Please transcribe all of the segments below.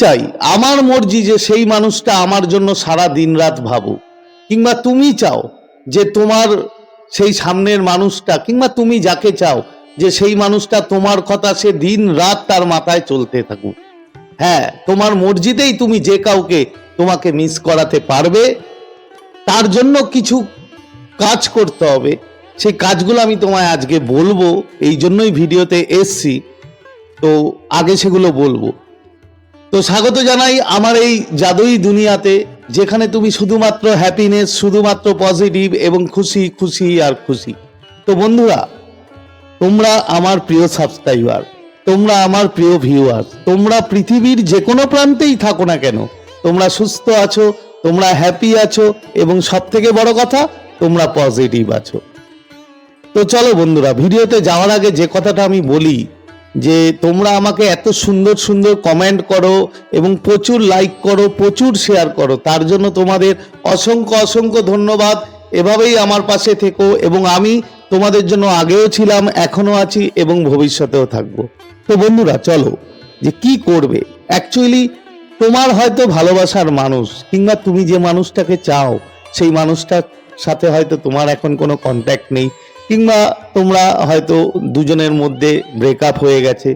চাই, আমার মর্জি যে সেই মানুষটা আমার জন্য সারা দিন রাত ভাবুক। কিংবা তুমি চাও যে তোমার সেই সামনের মানুষটা, কিংবা তুমি যাকে চাও যে সেই মানুষটা তোমার কথা সে দিন রাত তার মাথায় চলতে থাকুক। হ্যাঁ তোমার মর্জিতেই তুমি যে কাউকে তোমাকে মিস করাতে পারবে, তার জন্য কিছু কাজ করতে হবে। সেই কাজগুলো আমি তোমায় আজকে বলব, এই জন্যই ভিডিওতে এসছি। তো আগে সেগুলো বলব। তো স্বাগত জানাই আমার এই জাদুই দুনিয়াতে, যেখানে তুমি শুধুমাত্র হ্যাপিনেস শুধুমাত্র পজিটিভ এবং খুশি খুশি আর খুশি। তো বন্ধুরা, তোমরা আমার প্রিয় সাবস্ক্রাইবার তোমরা আমার প্রিয় ভিউয়ার তোমরা পৃথিবীর যে কোনো প্রান্তেই থাকো না কেন, তোমরা সুস্থ আছো, তোমরা হ্যাপি আছো এবং সব থেকে বড় কথা, তোমরা পজিটিভ আছো। তো চলো বন্ধুরা, ভিডিওতে যাওয়ার আগে যে কথাটা আমি বলি যে তোমরা আমাকে এত সুন্দর সুন্দর কমেন্ট করো এবং প্রচুর লাইক করো, প্রচুর শেয়ার করো, তার জন্য তোমাদের অসংখ্য অসংখ্য ধন্যবাদ। এভাবেই আমার পাশে থেকো এবং আমি তোমাদের জন্য আগেও ছিলাম এখনও আছি এবং ভবিষ্যতেও থাকব। তো বন্ধুরা, চলো যে কি করবে? অ্যাকচুয়ালি তোমার হয়তো ভালোবাসার মানুষ কিংবা তুমি যে মানুষটাকে চাও, সেই মানুষটার সাথে হয়তো তোমার এখন কোনো কন্ট্যাক্ট নেই। কিংবা তোমরা হয়তো দুজনের মধ্যে ব্রেকআপ হয়ে গেছে।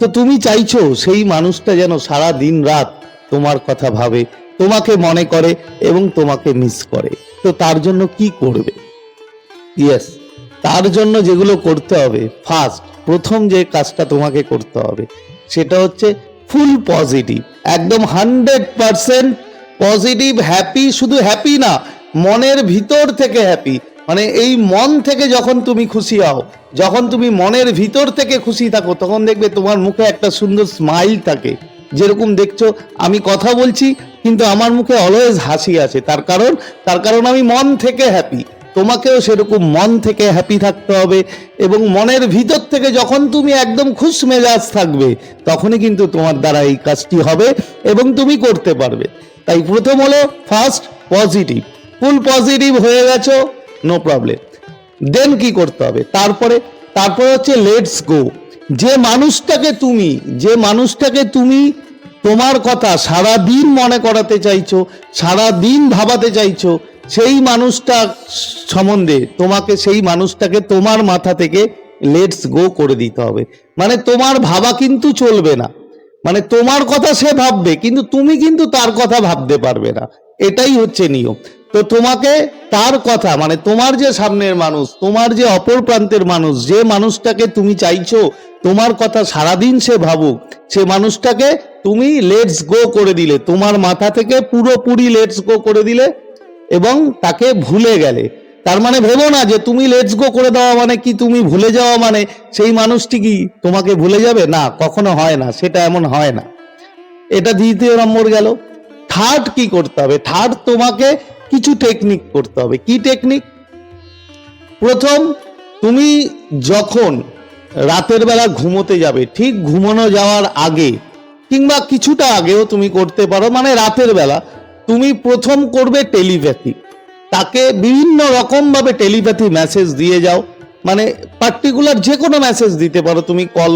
তো তুমি চাইছো সেই মানুষটা যেন সারা দিন রাত তোমার কথা ভাবে, তোমাকে মনে করে এবং তোমাকে মিস করে। তো তার জন্য কি করবে? ইয়েস তার জন্য যেগুলো করতে হবে ফার্স্ট প্রথম যে কাজটা তোমাকে করতে হবে, সেটা হচ্ছে ফুল পজিটিভ একদম হান্ড্রেড পারসেন্ট পজিটিভ হ্যাপি শুধু হ্যাপি না, মনের ভিতর থেকে হ্যাপি মানে এই মন থেকে যখন তুমি খুশি হও, যখন তুমি মনের ভিতর থেকে খুশি থাকো, তখন দেখবে তোমার মুখে একটা সুন্দর স্মাইল থাকে। যেরকম দেখছ, আমি কথা বলছি, কিন্তু আমার মুখে অলওয়েজ হাসি আছে তার কারণ তার কারণ আমি মন থেকে হ্যাপি তোমাকেও সেরকম মন থেকে হ্যাপি থাকতে হবে এবং মনের ভিতর থেকে যখন তুমি একদম খুশ মেজাজ থাকবে, তখনই কিন্তু তোমার দ্বারা এই কাজটি হবে এবং তুমি করতে পারবে। তাই প্রথম হলো ফার্স্ট পজিটিভ ফুল পজিটিভ হয়ে গেছো নো প্রবলেম দেন কি করতে হবে? তারপরে তারপরে হচ্ছে লেটস গো যে মানুষটাকে তুমি, যে মানুষটাকে তুমি তোমার কথা সারা দিন মনে করাতে চাইছো সারা দিন ভাবাতে চাইছো, সেই মানুষটা সম্বন্ধে তোমাকে, সেই মানুষটাকে তোমার মাথা থেকে লেটস গো করে দিতে হবে। মানে তোমার ভাবা কিন্তু চলবে না। মানে তোমার কথা সে ভাববে, কিন্তু তুমি কিন্তু তার কথা ভাবতে পারবে না। এটাই হচ্ছে নিয়ম। তো তোমাকে তার কথা মানে তোমার যে সামনের মানুষ, তোমার যে অপর প্রান্তের মানুষ, যে মানুষটাকে তুমি চাইছো, তোমার কথা সারাদিন সে ভাবুক। সে মানুষটাকে তুমি লেটস গো করে দিলে, তোমার মাথা থেকে পুরোপুরি লেটস গো করে দিলে এবং তাকে ভুলে গেলে। তার মানে ভেবো না যে তুমি লেটস গো করে দেওয়া মানে কি, তুমি ভুলে যাওয়া মানে সেই মানুষটি কি তোমাকে ভুলে যাবে? না, কখনো হয় না, সেটা এমন হয় না। এটা দ্বিতীয় নম্বর গেল। থার্ড কি করতে হবে? থার্ড তোমাকে কিছু টেকনিক করতে হবে। কি টেকনিক প্রথম, তুমি যখন রাতের বেলা ঘুমোতে যাবে, ঠিক ঘুমানো যাওয়ার আগে কিংবা কিছুটা আগেও তুমি করতে পারো মানে রাতের বেলা, তুমি প্রথম করবে টেলিপ্যাথি। তাকে বিভিন্ন রকমভাবে টেলিপ্যাথি মেসেজ দিয়ে যাও। মানে পার্টিকুলার যে কোনো মেসেজ দিতে পারো, তুমি কল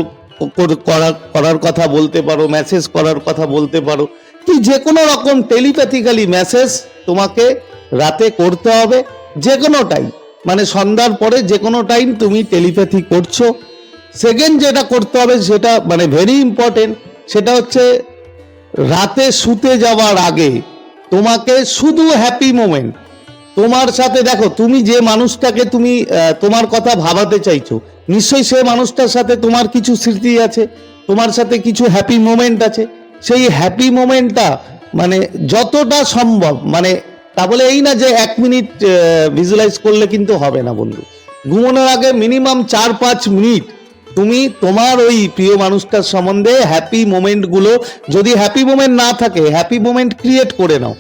করার করার কথা বলতে পারো মেসেজ করার কথা বলতে পারো। কি যে কোনো রকম টেলিপ্যাথিক্যালি মেসেজ তোমাকে রাতে করতে হবে যে কোনো টাইম মানে সন্ধ্যার পরে যে কোনো টাইম তুমি টেলিপ্যাথি করছ। সেকেন্ড যেটা করতে হবে সেটা মানে ভেরি ইম্পর্টেন্ট সেটা হচ্ছে রাতে শুতে যাওয়ার আগে তোমাকে শুধু হ্যাপি মোমেন্ট তোমার সাথে দেখো, তুমি যে মানুষটাকে তুমি তোমার কথা ভাবাতে চাইছো, নিশ্চয়ই সে মানুষটার সাথে তোমার কিছু স্মৃতি আছে, তোমার সাথে কিছু হ্যাপি মোমেন্ট আছে। সেই হ্যাপি মোমেন্টটা মানে যতটা সম্ভব মানে তা বলে এই না যে এক মিনিট ভিজুয়ালাইজ করলে কিন্তু হবে না বন্ধু। ঘুমানোর আগে মিনিমাম চার পাঁচ মিনিট তুমি তোমার ওই প্রিয় মানুষটার সম্বন্ধে হ্যাপি মোমেন্টগুলো যদি হ্যাপি মোমেন্ট না থাকে হ্যাপি মোমেন্ট ক্রিয়েট করে নাও।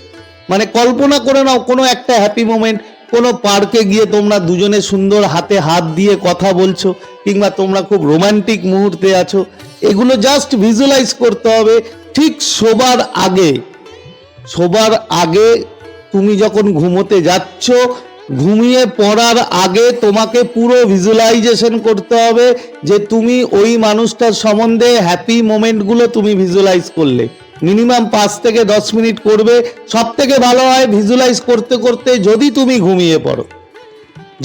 মানে কল্পনা করে নাও কোনো একটা হ্যাপি মোমেন্ট কোনো পার্কে গিয়ে তোমরা দুজনে সুন্দর হাতে হাত দিয়ে কথা বলছো, কিংবা তোমরা খুব রোমান্টিক মুহূর্তে আছো, এগুলো জাস্ট ভিজুয়ালাইজ করতে হবে। ঠিক শোবার আগে শোবার আগে তুমি যখন ঘুমোতে যাচ্ছ, ঘুমিয়ে পড়ার আগে তোমাকে পুরো ভিজুয়ালাইজেশন করতে হবে যে তুমি ওই মানুষটার সম্বন্ধে হ্যাপি মোমেন্টগুলো তুমি ভিজুয়ালাইজ করলে। মিনিমাম পাঁচ থেকে দশ মিনিট করবে। সব থেকে ভালো হয় ভিজুয়ালাইজ করতে করতে যদি তুমি ঘুমিয়ে পড়ো।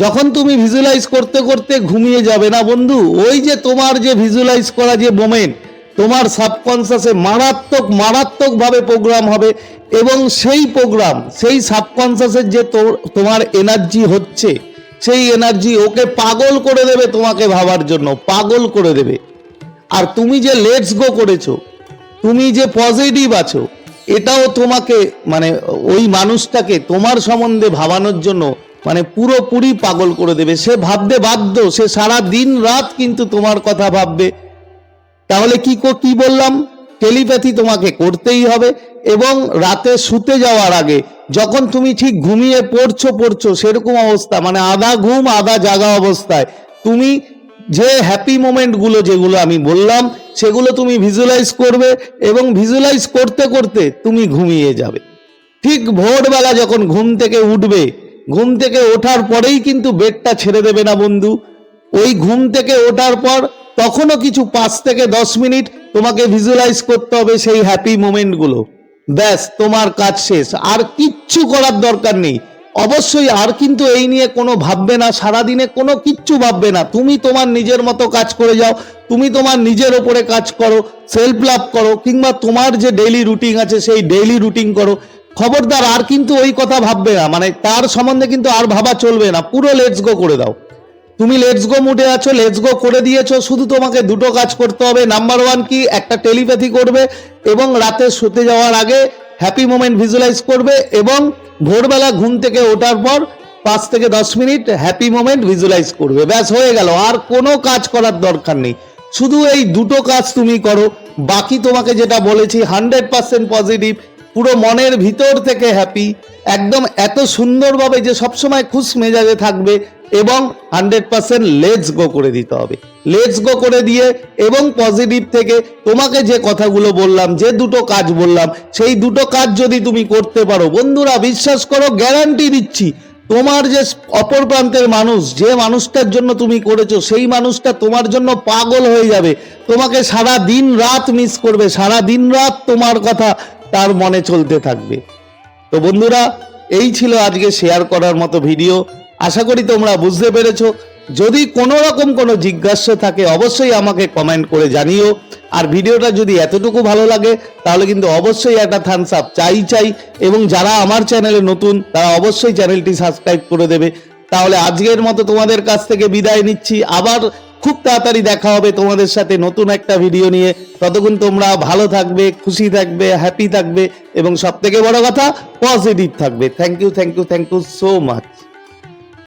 যখন তুমি ভিজুয়ালাইজ করতে করতে ঘুমিয়ে যাবে না বন্ধু, ওই যে তোমার যে ভিজুয়ালাইজ করা যে মোমেন্ট তোমার সাবকনসিয়াসে মারাত্মক, মারাত্মকভাবে প্রোগ্রাম হবে এবং সেই প্রোগ্রাম সেই সাবকনসিয়াসের যে তোমার এনার্জি হচ্ছে, সেই এনার্জি ওকে পাগল করে দেবে তোমাকে ভাবার জন্য, পাগল করে দেবে। আর তুমি যে লেটস গো করেছ, তুমি যে পজিটিভ আছো, এটাও তোমাকে মানে ওই মানুষটাকে তোমার সম্বন্ধে ভাবানোর জন্য মানে পুরোপুরি পাগল করে দেবে। সে ভাবতে বাধ্য, সে সারা দিন রাত কিন্তু তোমার কথা ভাববে। তাহলে কি কো- বললাম? টেলিপ্যাথি তোমাকে করতেই হবে এবং রাতে শুতে যাওয়ার আগে যখন তুমি ঠিক ঘুমিয়ে পড়ছো পড়ছো সেরকম অবস্থা মানে আধা ঘুম, আধা জাগা অবস্থায়, তুমি যে হ্যাপি মোমেন্টগুলো যেগুলো আমি বললাম, সেগুলো তুমি ভিজুয়ালাইজ করবে এবং ভিজুয়ালাইজ করতে করতে তুমি ঘুমিয়ে যাবে। ঠিক ভোরবেলা যখন ঘুম থেকে উঠবে, ঘুম থেকে ওঠার পরেই কিন্তু বেডটা ছেড়ে দেবে না বন্ধু। ওই ঘুম থেকে ওঠার পর তখনও কিছু পাঁচ থেকে দশ মিনিট তোমাকে ভিজুয়ালাইজ করতে হবে সেই হ্যাপি মোমেন্টগুলো ব্যাস, তোমার কাজ শেষ। আর কিচ্ছু করার দরকার নেই। অবশ্যই আর কিন্তু এই নিয়ে কোনো ভাববে না, সারাদিনে কোনো কিচ্ছু ভাববে না। তুমি তোমার নিজের মতো কাজ করে যাও, তুমি তোমার নিজের ওপরে কাজ করো সেলফ লাভ করো, কিংবা তোমার যে ডেইলি রুটিন আছে সেই ডেইলি রুটিন করো। খবরদার আর কিন্তু ওই কথা ভাববে না। মানে তার সম্বন্ধে কিন্তু আর ভাবা চলবে না। পুরো লেটস গো করে দাও। তুমি লেটস গো মুডে আছো লেটস গো করে দিয়েছ, শুধু তোমাকে দুটো কাজ করতে হবে। নাম্বার ওয়ান কি? একটা টেলিপ্যাথি করবে এবং রাতে শুতে যাওয়ার আগে হ্যাপি মোমেন্ট ভিজুয়ালাইজ করবে এবং ভোরবেলা ঘুম থেকে ওঠার পর পাঁচ থেকে দশ মিনিট হ্যাপি মোমেন্ট ভিজুয়ালাইজ করবে। ব্যাস, হয়ে গেল। আর কোনো কাজ করার দরকার নেই। শুধু এই দুটো কাজ তুমি করো। বাকি তোমাকে যেটা বলেছি হান্ড্রেড পার্সেন্ট পজিটিভ পুরো মনের ভিতর থেকে হ্যাপি একদম এত সুন্দরভাবে যে সবসময় খুশ মেজাজে থাকবে এবং হান্ড্রেড পার্সেন্ট লেটস গো করে দিতে হবে। লেটস গো করে দিয়ে এবং পজিটিভ থেকে তোমাকে যে কথাগুলো বললাম, যে দুটো কাজ বললাম, সেই দুটো কাজ যদি তুমি করতে পারো, বন্ধুরা বিশ্বাস করো গ্যারান্টি দিচ্ছি, তোমার যে অপর প্রান্তের মানুষ, যে মানুষটার জন্য তুমি করেছ, সেই মানুষটা তোমার জন্য পাগল হয়ে যাবে। তোমাকে সারা দিন রাত মিস করবে, সারা দিন রাত তোমার কথা তার মনে চলতে থাকবে। তো বন্ধুরা, এই ছিল আজকে শেয়ার করার মতো ভিডিও আশা করি তোমরা বুঝতে পেরেছ। যদি কোনো রকম কোনো জিজ্ঞাসা থাকে, অবশ্যই আমাকে কমেন্ট করে জানিও। আর ভিডিওটা যদি এতটুকু ভালো লাগে, তাহলে কিন্তু অবশ্যই একটা থামস আপ চাই চাই। এবং যারা আমার চ্যানেলে নতুন, তারা অবশ্যই চ্যানেলটি সাবস্ক্রাইব করে দেবে। তাহলে আজকের মতো তোমাদের কাছ থেকে বিদায় নিচ্ছি। আবার খুব তাড়াতাড়ি দেখা হবে তোমাদের সাথে নতুন একটা ভিডিও নিয়ে। ততক্ষণ তোমরা ভালো থাকবে, খুশি থাকবে হ্যাপি থাকবে এবং সব থেকে বড় কথা পজিটিভ থাকবে। Thank you thank you thank you so much